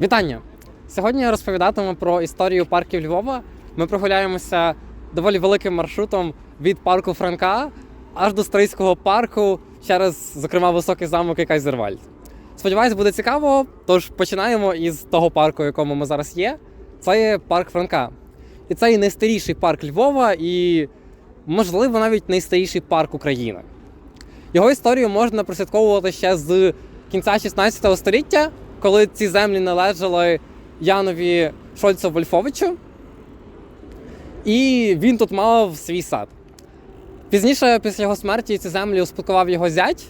Вітання! Сьогодні я розповідатиму про історію парків Львова. Ми прогуляємося доволі великим маршрутом від парку Франка аж до Стрийського парку через, зокрема, високий замок і Кайзервальд. Сподіваюсь, буде цікаво. Тож починаємо із того парку, в якому ми зараз є. Це є парк Франка. І це і найстаріший парк Львова, і, можливо, навіть найстаріший парк України. Його історію можна прослідковувати ще з кінця 16 століття, коли ці землі належали Янові Шольцу Вольфовичу. І він тут мав свій сад. Пізніше, після його смерті, ці землі успадкував його зять,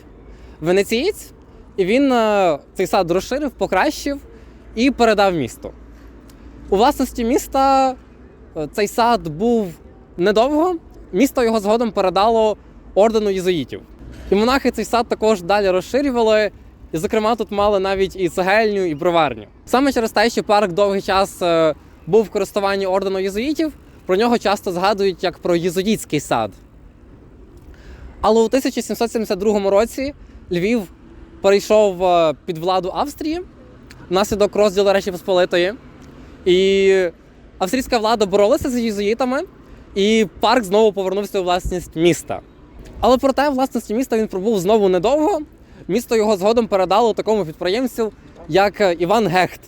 венецієць, і він е, цей сад розширив, покращив і передав місту. У власності міста е, цей сад був недовго. Місто його згодом передало ордену єзуїтів. І монахи цей сад також далі розширювали. І, зокрема, тут мали навіть і цегельню, і броварню. Саме через те, що парк довгий час е, був в користуванні ордену єзуїтів, про нього часто згадують як про єзуїтський сад. Але у 1772 році Львів перейшов е, під владу Австрії внаслідок розділу Речі Посполитої. І австрійська влада боролася з єзуїтами, і парк знову повернувся у власність міста. Але проте, власності міста він пробув знову недовго. Місто його згодом передало такому підприємцю, як е, Іван Гехт.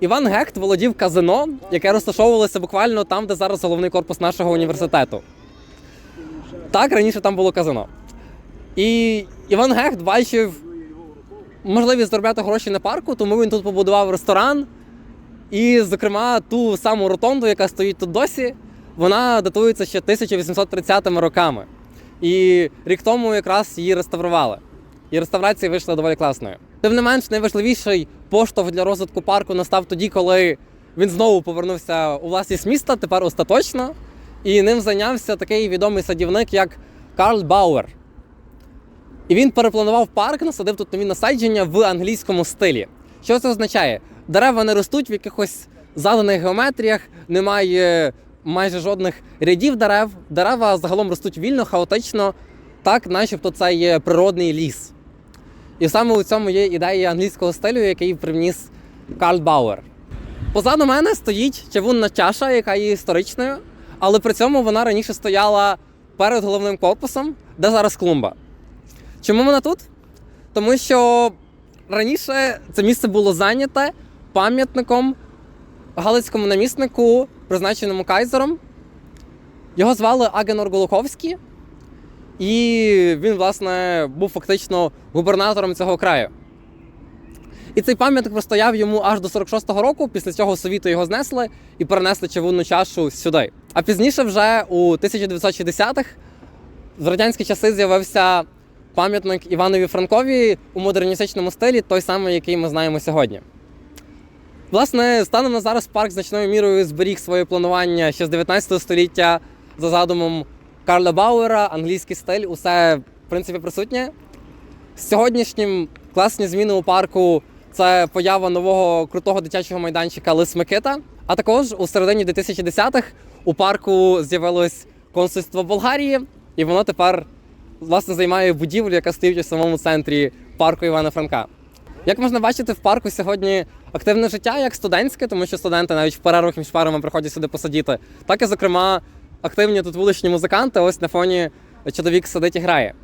Іван Гехт володів казино, яке розташовувалося буквально там, де зараз головний корпус нашого університету. Так, раніше там було казино. І Іван Гехт бачив можливість заробляти гроші на парку, тому він тут побудував ресторан. І, зокрема, ту саму ротонду, яка стоїть тут досі, вона датується ще 1830 роками. І рік тому якраз її реставрували. І реставрація вийшла доволі класною. Тим не менш, найважливіший поштовх для розвитку парку настав тоді, коли він знову повернувся у власність міста, тепер остаточно. І ним зайнявся такий відомий садівник, як Карл Бауер. І він перепланував парк, насадив тут нові насадження в англійському стилі. Що це означає? Дерева не ростуть в якихось заданих геометріях, немає майже жодних рядів дерев. Дерева загалом ростуть вільно, хаотично, так, начебто це є природний ліс. І саме у цьому є ідея англійського стилю, який привніс Карл Бауер. Позаду мене стоїть чавунна чаша, яка є історичною, але при цьому вона раніше стояла перед головним корпусом, де зараз клумба. Чому вона тут? Тому що раніше це місце було зайняте пам'ятником галицькому наміснику, призначеному кайзером. Його звали Агенор Голуховський, і він, власне, був фактично губернатором цього краю. І цей пам'ятник простояв йому аж до 46-го року, після цього совіти його знесли і перенесли чавунну чашу сюди. А пізніше, вже у 1960-х, в радянські часи з'явився пам'ятник Іванові Франкові у модерністичному стилі, той самий, який ми знаємо сьогодні. Власне, станом на зараз парк значною мірою зберіг своє планування ще з 19 століття за задумом Карла Бауера, англійський стиль, усе в принципі присутнє. Сьогоднішнім класні зміни у парку це поява нового крутого дитячого майданчика Лис Микита. А також у середині 2010-х у парку з'явилось консульство Болгарії, і воно тепер власне займає будівлю, яка стоїть у самому центрі парку Івана Франка. Як можна бачити, в парку сьогодні активне життя, як студентське, тому що студенти навіть в перервах між парами приходять сюди посидіти, так і, зокрема, активні тут вуличні музиканти. Ось на фоні чоловік сидить і грає.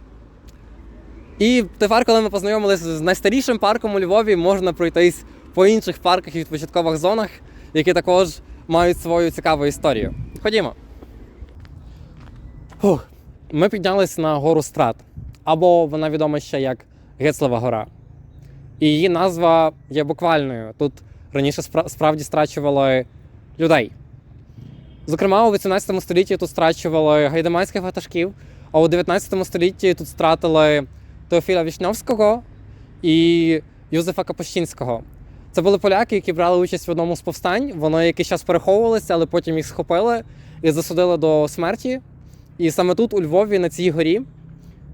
І тепер, коли ми познайомилися з найстарішим парком у Львові, можна пройтись по інших парках і відпочаткових зонах, які також мають свою цікаву історію. Ходімо. Фух. Ми піднялись на гору Страт, або вона відома ще як Гецлева гора. І її назва є буквальною. Тут раніше справді страчували людей. Зокрема, у 18 столітті тут страчували гайдамацьких ватажків, а у 19 столітті тут стратили Теофіла Вішньовського і Юзефа Капущинського. Це були поляки, які брали участь в одному з повстань. Вони якийсь час переховувалися, але потім їх схопили і засудили до смерті. І саме тут, у Львові, на цій горі,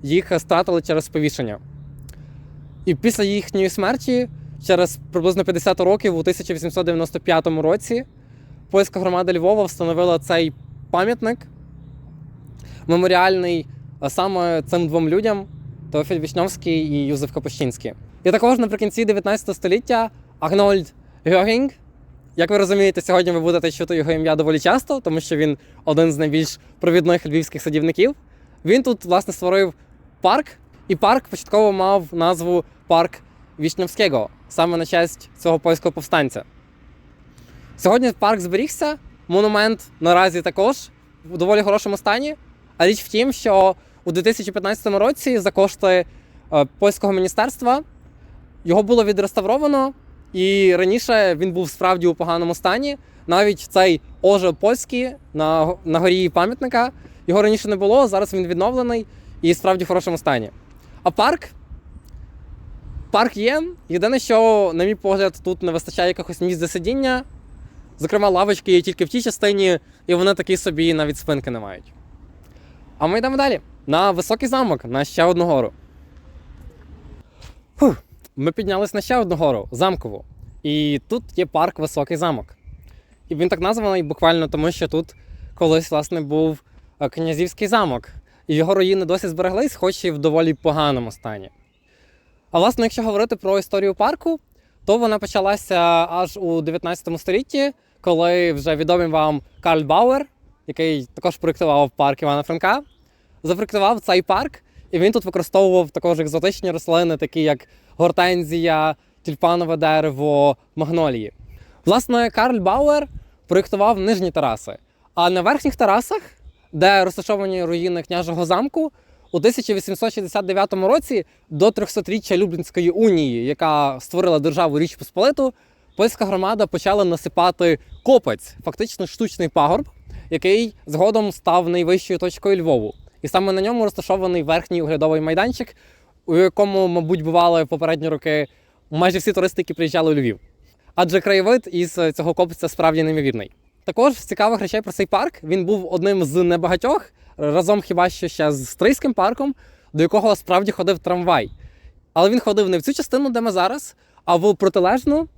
їх стратили через повішення. І після їхньої смерті, через приблизно 50 років, у 1895 році, польська громада Львова встановила цей пам'ятник меморіальний саме цим двом людям Теофіль Вішньовський і Юзеф Капущинський. І також наприкінці 19 століття Агнольд Гьогінг. Як ви розумієте, сьогодні ви будете чути його ім'я доволі часто, тому що він один з найбільш провідних львівських садівників. Він тут, власне, створив парк, і парк початково мав назву Парк Вічневського, саме на честь цього польського повстанця. Сьогодні парк зберігся, монумент наразі також в доволі хорошому стані. А річ в тім, що у 2015 році за кошти е, польського міністерства його було відреставровано, і раніше він був справді у поганому стані. Навіть цей оже польський на, на горі пам'ятника його раніше не було. Зараз він відновлений і справді в хорошому стані. А парк. Парк є. Єдине, що, на мій погляд, тут не вистачає якихось місць для сидіння. Зокрема, лавочки є тільки в тій частині, і вони такі собі навіть спинки не мають. А ми йдемо далі. На високий замок, на ще одну гору. Фух. Ми піднялись на ще одну гору замкову. І тут є парк Високий замок. І він так названий буквально тому, що тут колись, власне, був е, князівський замок. І його руїни досі збереглись, хоч і в доволі поганому стані. А власне, якщо говорити про історію парку, то вона почалася аж у 19 столітті, коли вже відомий вам Карл Бауер, який також проєктував парк Івана Франка, запроєктував цей парк, і він тут використовував також екзотичні рослини, такі як гортензія, тюльпанове дерево, магнолії. Власне, Карл Бауер проєктував нижні тераси, а на верхніх терасах, де розташовані руїни княжого замку, у 1869 році до 300-річчя Люблінської унії, яка створила державу Річ Посполиту, польська громада почала насипати копець, фактично штучний пагорб, який згодом став найвищою точкою Львову. І саме на ньому розташований верхній оглядовий майданчик, у якому, мабуть, бували попередні роки майже всі туристи, які приїжджали у Львів. Адже краєвид із цього копця справді неймовірний. Також з цікавих речей про цей парк він був одним з небагатьох, разом хіба що ще з Стрийським парком, до якого справді ходив трамвай. Але він ходив не в цю частину, де ми зараз, а в протилежну,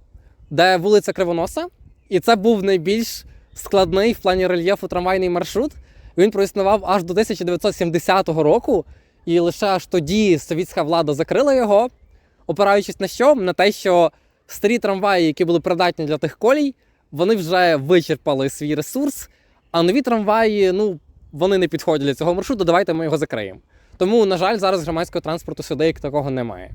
де вулиця Кривоноса. І це був найбільш складний в плані рельєфу трамвайний маршрут. Він проіснував аж до 1970 року, і лише аж тоді совітська влада закрила його, опираючись на що? На те, що старі трамваї, які були придатні для тих колій, вони вже вичерпали свій ресурс, а нові трамваї, ну, вони не підходять для цього маршруту, давайте ми його закриємо. Тому, на жаль, зараз громадського транспорту сюди як такого немає.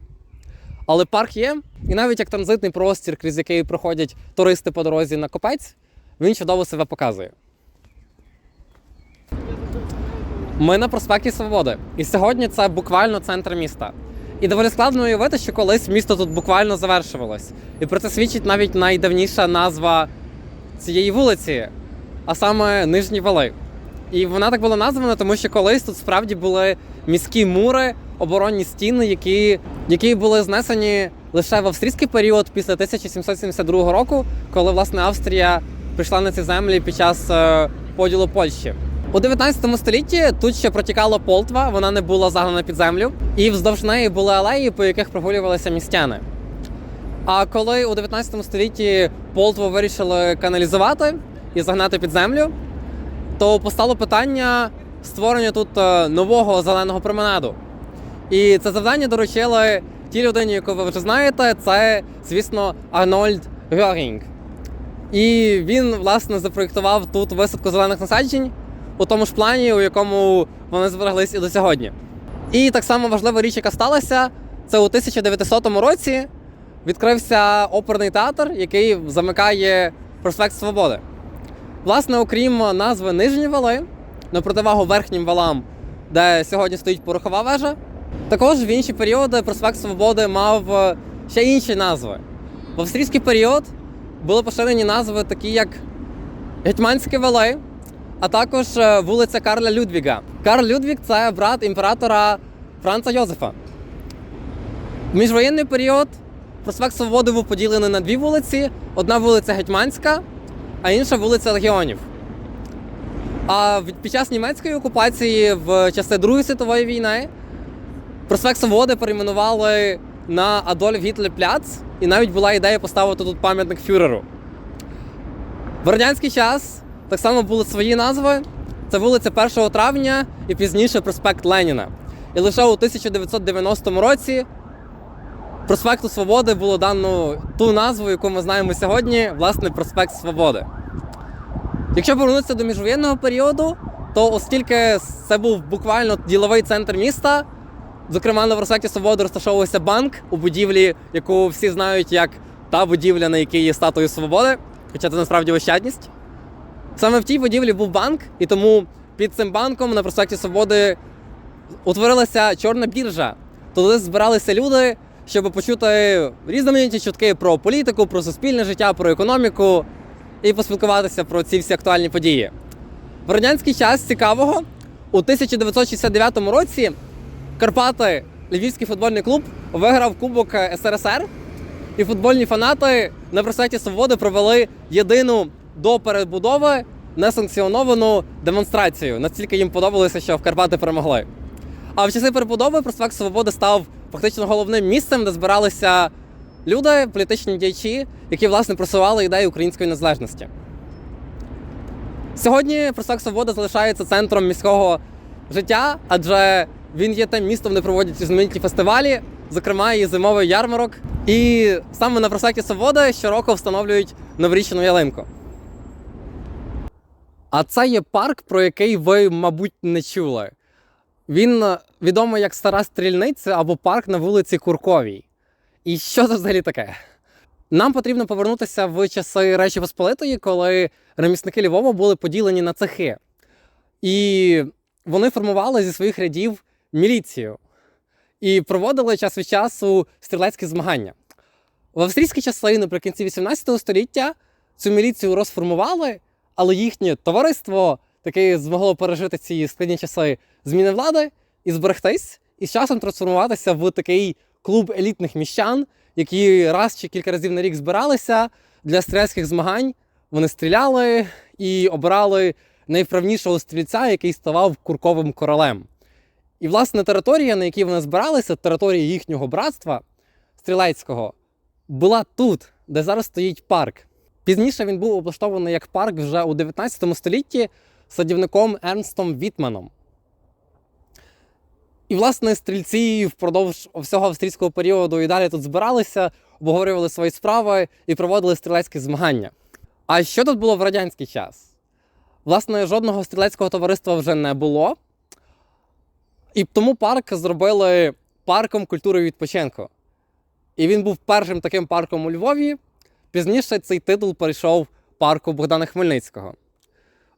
Але парк є, і навіть як транзитний простір, крізь який проходять туристи по дорозі на копець, він чудово себе показує. Ми на проспекті Свободи, і сьогодні це буквально центр міста. І доволі складно уявити, що колись місто тут буквально завершувалось. І про це свідчить навіть найдавніша назва цієї вулиці, а саме Нижні Вали. І вона так була названа, тому що колись тут справді були міські мури, оборонні стіни, які, які були знесені лише в австрійський період після 1772 року, коли власне Австрія прийшла на ці землі під час е, поділу Польщі. У 19 столітті тут ще протікала Полтва, вона не була загнана під землю, і вздовж неї були алеї, по яких прогулювалися містяни. А коли у 19 столітті Полтву вирішили каналізувати і загнати під землю, то постало питання створення тут е, нового зеленого променаду. І це завдання доручили тій людині, яку ви вже знаєте, це, звісно, Арнольд Гьорінг. І він, власне, запроєктував тут висадку зелених насаджень у тому ж плані, у якому вони збереглись і до сьогодні. І так само важлива річ, яка сталася, це у 1900 році відкрився оперний театр, який замикає проспект Свободи. Власне, окрім назви Нижні вали, на противагу верхнім валам, де сьогодні стоїть порохова вежа, також в інші періоди проспект Свободи мав е, ще інші назви. В австрійський період були поширені назви, такі як Гетьманські вали, а також е, вулиця Карла Людвіга. Карл Людвіг це брат імператора Франца Йозефа. В міжвоєнний період проспект Свободи був поділений на дві вулиці: одна вулиця Гетьманська, а інша вулиця Легіонів. А під час німецької окупації в часи Другої світової війни проспект Свободи перейменували на Адольф Гітлер Пляц, і навіть була ідея поставити тут пам'ятник фюреру. В радянський час так само були свої назви. Це вулиця 1 травня і пізніше проспект Леніна. І лише у 1990 році проспекту Свободи було дано ту назву, яку ми знаємо сьогодні, власне, проспект Свободи. Якщо повернутися до міжвоєнного періоду, то оскільки це був буквально діловий центр міста, зокрема на проспекті Свободи розташовувався банк у будівлі, яку всі знають як та будівля, на якій є статуя Свободи, хоча це насправді Ощадність. Саме в тій будівлі був банк, і тому під цим банком на проспекті Свободи утворилася чорна біржа. Туди збиралися люди, щоб почути різноманітні чутки про політику, про суспільне життя, про економіку і поспілкуватися про ці всі актуальні події. В радянський час цікавого у 1969 році Карпати, Львівський футбольний клуб, виграв Кубок СРСР, і футбольні фанати на проспекті Свободи провели єдину до перебудови несанкціоновану демонстрацію. Настільки їм подобалося, що в Карпати перемогли. А в часи перебудови проспект Свободи став фактично головним місцем, де збиралися люди, політичні діячі, які власне просували ідеї української незалежності. Сьогодні проспект Свободи залишається центром міського життя, адже він є тим містом, де проводять різноманітні фестивалі, зокрема і зимовий ярмарок. І саме на проспекті Свободи щороку встановлюють новорічну ялинку. А це є парк, про який ви, мабуть, не чули. Він е, відомий як стара стрільниця або парк на вулиці Курковій. І що це взагалі таке? Нам потрібно повернутися в часи Речі Посполитої, коли ремісники Львова були поділені на цехи. І вони формували зі своїх рядів міліцію і проводили час від часу стрілецькі змагання. В австрійські часи, наприкінці 18 століття, цю міліцію розформували, але їхнє товариство таки змогло пережити ці складні часи зміни влади і зберегтись, і з часом трансформуватися в такий клуб елітних міщан, які раз чи кілька разів на рік збиралися для стрілецьких змагань. Вони стріляли і обирали найвправнішого стрільця, який ставав курковим королем. І, власне, територія, на якій вони збиралися, територія їхнього братства стрілецького, була тут, де зараз стоїть парк. Пізніше він був облаштований як парк вже у 19 столітті садівником Ернстом Вітманом. І, власне, стрільці впродовж всього австрійського періоду і далі тут збиралися, обговорювали свої справи і проводили стрілецькі змагання. А що тут було в радянський час? Власне, жодного стрілецького товариства вже не було. І тому парк зробили парком культури відпочинку. І він був першим таким парком у Львові. Пізніше цей титул перейшов парку Богдана Хмельницького.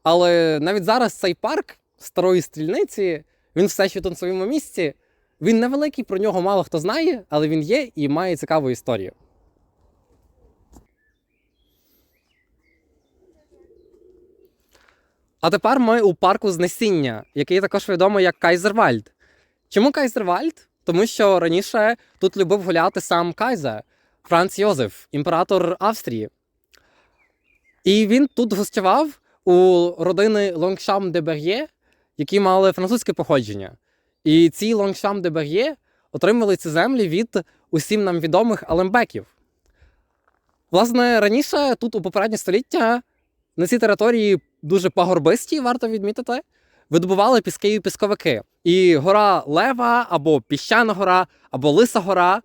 Але навіть зараз цей парк старої стрільниці, він все ще тут на своєму місці. Він невеликий, про нього мало хто знає, але він є і має цікаву історію. А тепер ми у парку Знесіння, який також відомий як Кайзервальд. Чому Кайзервальд? Тому що раніше тут любив гуляти сам Кайзер, Франц Йозеф, імператор Австрії. І він тут гостював у родини Лонгшам де Бер'є, які мали французьке походження. І ці Лонгшам де Бер'є отримали ці землі від усім нам відомих алембеків. Власне, раніше тут у попереднє століття на цій території дуже пагорбисті, варто відмітити, видобували піски і пісковики. І гора Лева, або Піщана гора, або Лиса гора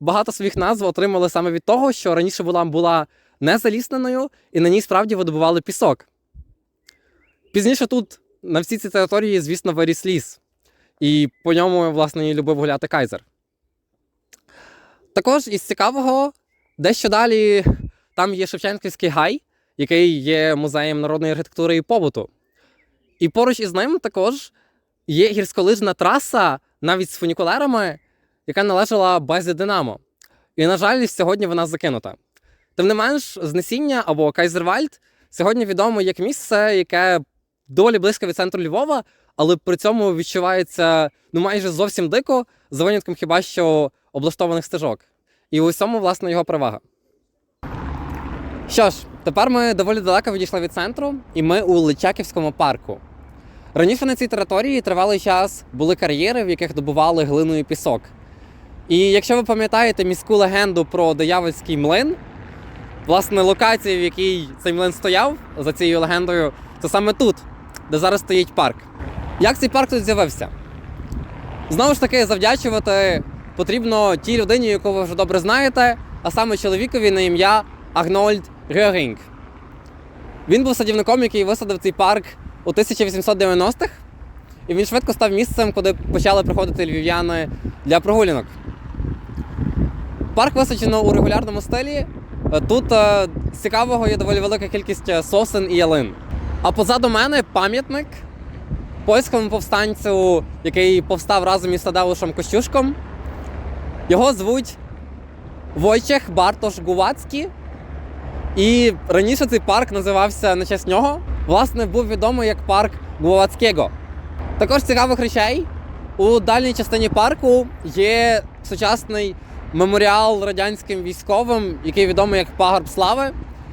багато своїх назв отримали саме від того, що раніше була, була незалісненою, і на ній справді видобували пісок. Пізніше тут на всій цій території, звісно, виріс ліс. І по ньому, власне, і любив гуляти Кайзер. Також із цікавого, дещо далі там є Шевченківський гай, який є музеєм народної архітектури і побуту. І поруч із ним також є гірськолижна траса навіть з фунікулерами, яка належала базі Динамо. І, на жаль, сьогодні вона закинута. Тим не менш, знесіння або Кайзервальд сьогодні відомо як місце, яке доволі близько від центру Львова, але при цьому відчувається ну майже зовсім дико, за винятком хіба що облаштованих стежок. І у цьому, власне, його перевага. Що ж, тепер ми доволі далеко відійшли від центру, і ми у Личаківському парку. Раніше на цій території тривалий час були кар'єри, в яких добували глину і пісок. І якщо ви пам'ятаєте міську легенду про диявольський млин, власне, локація, в якій цей млин стояв за цією легендою, це саме тут, де зараз стоїть парк. Як цей парк тут з'явився? Знову ж таки, завдячувати потрібно тій людині, яку ви вже добре знаєте, а саме чоловікові на ім'я Агнольд Герінг. Він був садівником, який висадив цей парк у 1890-х, і він швидко став місцем, куди почали приходити львів'яни для прогулянок. Парк висаджено у регулярному стилі. Тут е, цікавого є доволі велика кількість е, сосен і ялин. А позаду мене пам'ятник польському повстанцю, який повстав разом із Тадеушем Костюшком. Його звуть Войчех Бартош Гувацький. І раніше цей парк називався на честь нього. Власне, був відомий як парк Гувацького. Також цікавих речей у дальній частині парку є сучасний меморіал радянським військовим, який відомий як Пагорб Слави.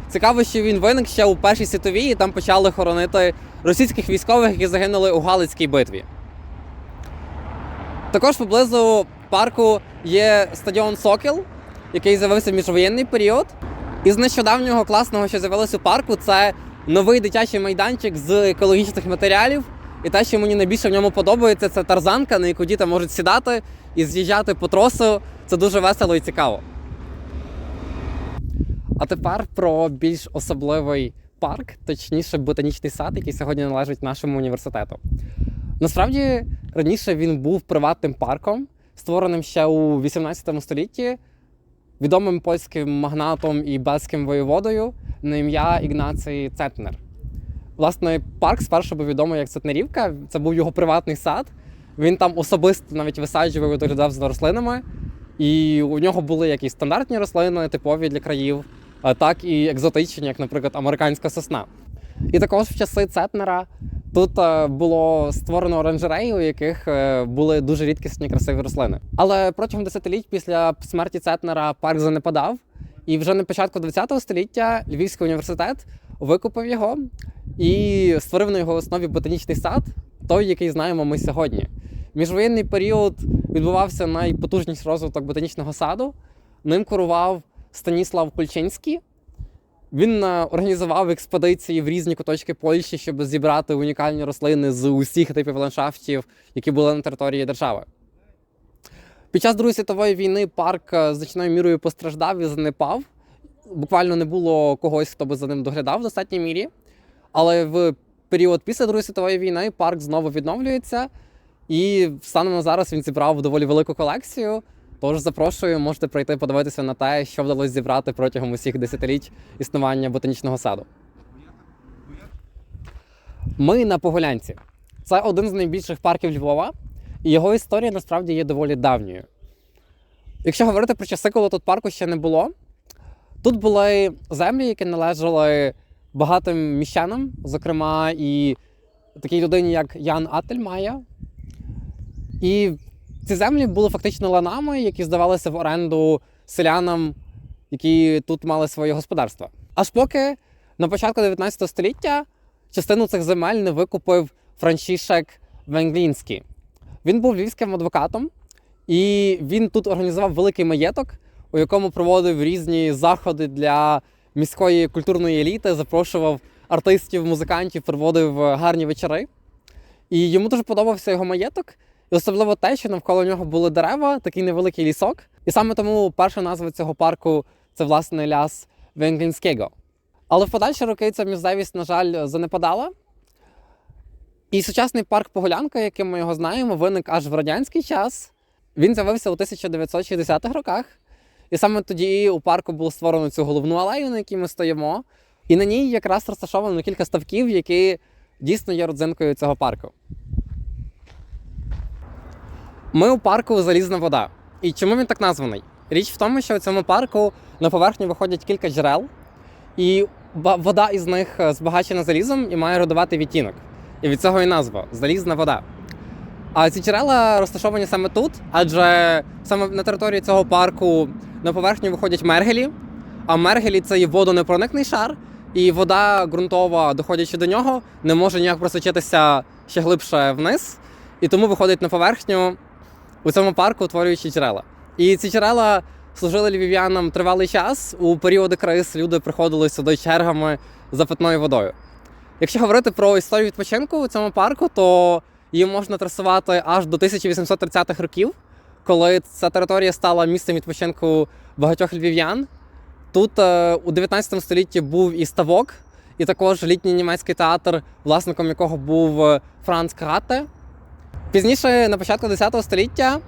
Цікаво, що він виник ще у Першій світовій, і там почали хоронити російських військових, які загинули у Галицькій битві. Також поблизу парку є стадіон Сокіл, який з'явився в міжвоєнний період. Із нещодавнього класного, що з'явилось у парку, це новий дитячий майданчик з екологічних матеріалів. І те, що мені найбільше в ньому подобається, це тарзанка, на яку діти можуть сідати і з'їжджати по тросу. Це дуже весело і цікаво. А тепер про більш особливий парк, точніше, ботанічний сад, який сьогодні належить нашому університету. Насправді, раніше він був приватним парком, створеним ще у 18 столітті відомим польським магнатом і бельським воєводою на ім'я Ігнацій Цетнер. Власне, парк спершу був відомий як Цетнерівка, це був його приватний сад. Він там особисто навіть висаджував і доглядав за рослинами. І у нього були як і стандартні рослини, типові для країв, так і екзотичні, як, наприклад, американська сосна. І також в часи Цетнера тут е, було створено оранжереї, у яких е, були дуже рідкісні красиві рослини. Але протягом десятиліть після смерті Цетнера парк занепадав, і вже на початку ХХ століття Львівський університет викупив його і створив на його основі ботанічний сад, той, який знаємо ми сьогодні. Міжвоєнний період відбувався найпотужніший розвиток ботанічного саду. Ним керував Станіслав Кульчинський. Він е, організував експедиції в різні куточки Польщі, щоб зібрати унікальні рослини з усіх типів ландшафтів, які були на території держави. Під час Другої світової війни парк е, значною мірою постраждав і занепав. Буквально не було когось, хто би за ним доглядав в достатній мірі. Але в період після Другої світової війни парк знову відновлюється. І станом на зараз він зібрав доволі велику колекцію. Тож запрошую, можете прийти подивитися на те, що вдалося зібрати протягом усіх десятиліть існування ботанічного саду. Ми на Погулянці. Це один з найбільших парків Львова, і його історія насправді є доволі давньою. Якщо говорити про часи, коли тут парку ще не було, тут були землі, які належали багатим міщанам, зокрема, і такій людині, як Ян Ательмая. І ці землі були фактично ланами, які здавалися в оренду селянам, які тут мали своє господарство. Аж поки на початку 19 століття частину цих земель не викупив Франчішек Венглінський. Він був львівським адвокатом, і він тут організував великий маєток, у якому проводив різні заходи для міської культурної еліти, запрошував артистів, музикантів, проводив гарні вечори. І йому дуже подобався його маєток. І особливо те, що навколо нього були дерева, такий невеликий лісок. І саме тому перша назва цього парку це власне ляс Венглінського. Але в подальші роки ця місцевість, на жаль, занепадала. І сучасний парк Погулянка, яким ми його знаємо, виник аж в радянський час. Він з'явився у 1960-х роках. І саме тоді у парку було створено цю головну алею, на якій ми стоїмо. І на ній якраз розташовано кілька ставків, які дійсно є родзинкою цього парку. Ми у парку Залізна вода. І чому він так названий? Річ в тому, що у цьому парку на поверхню виходять кілька джерел, і вода із них е, збагачена залізом і має родоватий відтінок. І від цього і назва залізна вода. А ці джерела розташовані саме тут, адже саме на території цього парку на поверхню виходять мергелі, а мергелі це є водонепроникний шар, і вода ґрунтова, доходячи до нього, не може ніяк просочитися ще глибше вниз, і тому виходить на поверхню у цьому парку, утворюючи джерела. І ці джерела служили львів'янам тривалий час. У періоди криз люди приходили сюди чергами за питною водою. Якщо говорити про історію відпочинку у цьому парку, то її можна трасувати аж до 1830-х років, коли ця територія стала місцем відпочинку багатьох львів'ян. Тут е, у 19 столітті був і ставок, і також літній німецький театр, власником якого був е, Франц Крате. Пізніше, на початку 10 століття,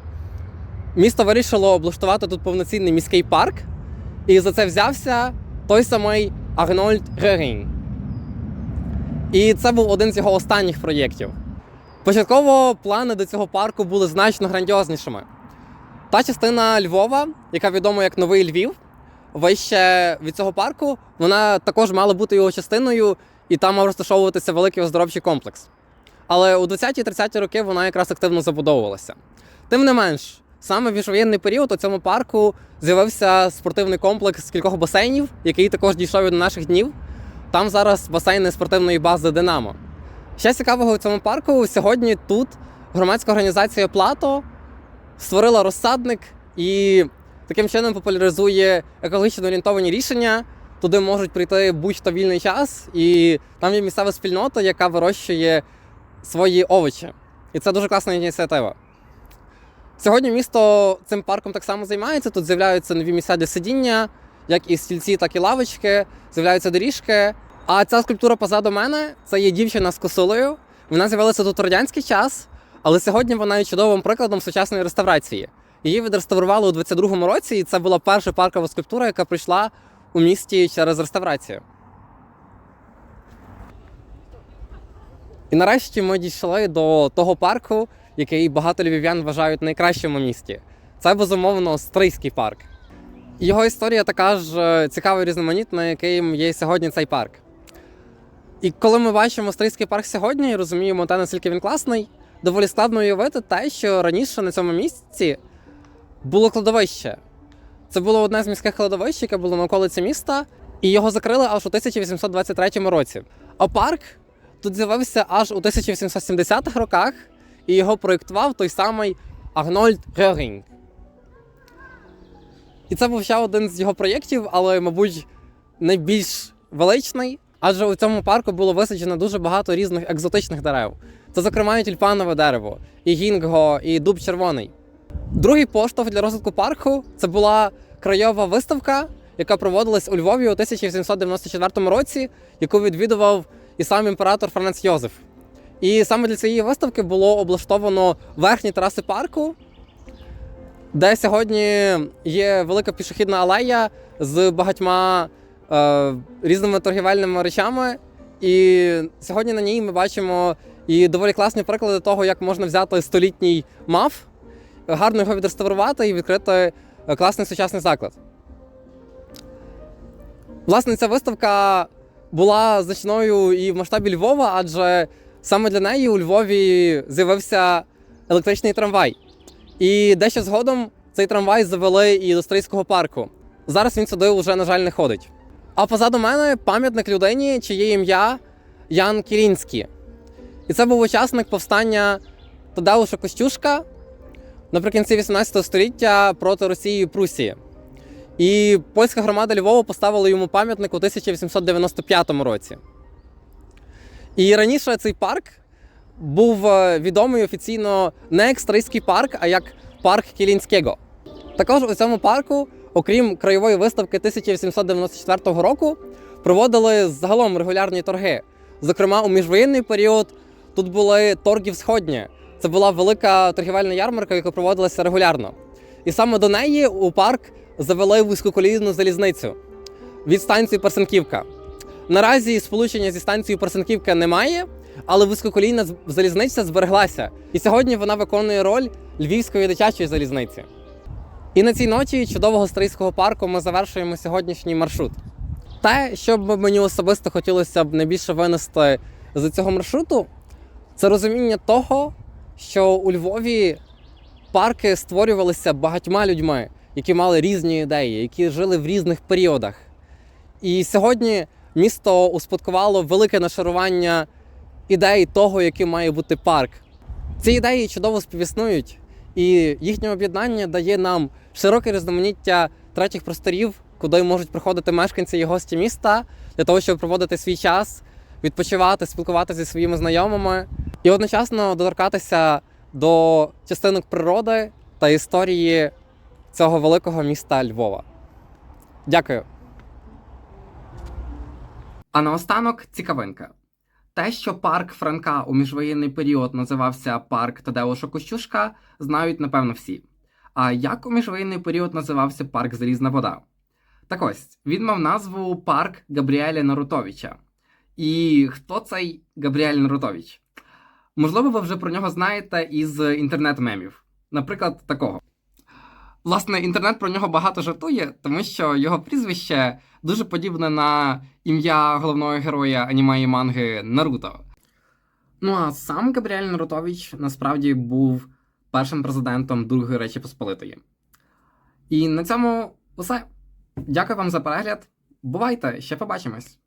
місто вирішило облаштувати тут повноцінний міський парк, і за це взявся той самий Арнольд Рерінг. І це був один з його останніх проєктів. Початково плани до цього парку були значно грандіознішими. Та частина Львова, яка відома як Новий Львів, вище від цього парку, вона також мала бути його частиною, і там мав розташовуватися великий оздоровчий комплекс. Але у 20-30-ті роки вона якраз активно забудовувалася. Тим не менш, саме в міжвоєнний період у цьому парку з'явився спортивний комплекс з кількох басейнів, який також дійшов до наших днів. Там зараз басейни спортивної бази Динамо. Ще цікавого у цьому парку сьогодні тут громадська організація Плато створила розсадник і таким чином популяризує екологічно орієнтовані рішення. Туди можуть прийти будь-хто вільний час, і там є місцева спільнота, яка вирощує свої овочі. І це дуже класна ініціатива. Сьогодні місто цим парком так само займається. Тут з'являються нові місця для сидіння, як і стільці, так і лавочки, з'являються доріжки. А ця скульптура позаду мене це є дівчина з косулею. Вона з'явилася тут у радянський час, але сьогодні вона є чудовим прикладом сучасної реставрації. Її відреставрували у 22-му році, і це була перша паркова скульптура, яка прийшла у місті через реставрацію. І нарешті ми дійшли до того парку, який багато львів'ян вважають найкращим у місті. Це безумовно Стрийський парк. Його історія така ж е, цікава і різноманітна, яким є сьогодні цей парк. І коли ми бачимо Стрийський парк сьогодні і розуміємо те, наскільки він класний, доволі складно уявити те, що раніше на цьому місці було кладовище. Це було одне з міських кладовищ, яке було на околиці міста, і його закрили аж у 1823 році. А парк тут з'явився аж у 1870-х роках, і його проєктував той самий Арнольд Рерінг. І це був ще один з його проєктів, але, мабуть, найбільш величний, адже у цьому парку було висаджено дуже багато різних екзотичних дерев. Це, зокрема, і тюльпанове дерево, і гінго, і дуб червоний. Другий поштовх для розвитку парку це була краєва виставка, яка проводилась у Львові у 1794 році, яку відвідував і сам імператор Франц Йозеф. І саме для цієї виставки було облаштовано верхні тераси парку, де сьогодні є велика пішохідна алея з багатьма е, різними торгівельними речами. І сьогодні на ній ми бачимо і доволі класні приклади того, як можна взяти столітній маф, гарно його відреставрувати і відкрити е, класний сучасний заклад. Власне, ця виставка була значною і в масштабі Львова, адже саме для неї у Львові з'явився електричний трамвай. І дещо згодом цей трамвай завели і до Стрийського парку. Зараз він сюди вже, на жаль, не ходить. А позаду мене пам'ятник людині, чиє ім'я Ян Кілінський. І це був учасник повстання Тадеуша Костюшка наприкінці 18 століття проти Росії і Прусії. І польська громада Львова поставила йому пам'ятник у 1895 році. І раніше цей парк був е, відомий офіційно не як Стрийський парк, а як парк Кілінського. Також у цьому парку, окрім краєвої виставки 1894 року, проводили загалом регулярні торги. Зокрема, у міжвоєнний період тут були торги всходні. Це була велика торгівельна ярмарка, яка проводилася регулярно. І саме до неї у парк завели вузькоколійну залізницю від станції Персенківка. Наразі сполучення зі станцією Персенківка немає, але вузькоколійна залізниця збереглася. І сьогодні вона виконує роль львівської дитячої залізниці. І на цій ноті чудового стрийського парку ми завершуємо сьогоднішній маршрут. Те, що б мені особисто хотілося б найбільше винести з цього маршруту, це розуміння того, що у Львові парки створювалися багатьма людьми, які мали різні ідеї, які жили в різних періодах. І сьогодні місто успадкувало велике нашарування ідей того, яким має бути парк. Ці ідеї чудово співіснують, і їхнє об'єднання дає нам широке різноманіття третіх просторів, куди можуть приходити мешканці і гості міста для того, щоб проводити свій час, відпочивати, спілкуватися зі своїми знайомими і одночасно доторкатися до частинок природи, та історії цього великого міста Львова. Дякую. А наостанок цікавинка. Те, що парк Франка у міжвоєнний період називався парк Тадеуша Кощушка, знають напевно всі. А як у міжвоєнний період називався парк Залізна вода? Так ось, він мав назву Парк Габріеля Нарутовича. І хто цей Габріель Нарутович? Можливо, ви вже про нього знаєте із інтернет-мемів. Наприклад, такого. Власне, інтернет про нього багато жартує, тому що його прізвище дуже подібне на ім'я головного героя аніме і манги Наруто. Ну а сам Габріель Нарутович насправді був першим президентом Другої Речі Посполитої. І на цьому усе. Дякую вам за перегляд. Бувайте, ще побачимось!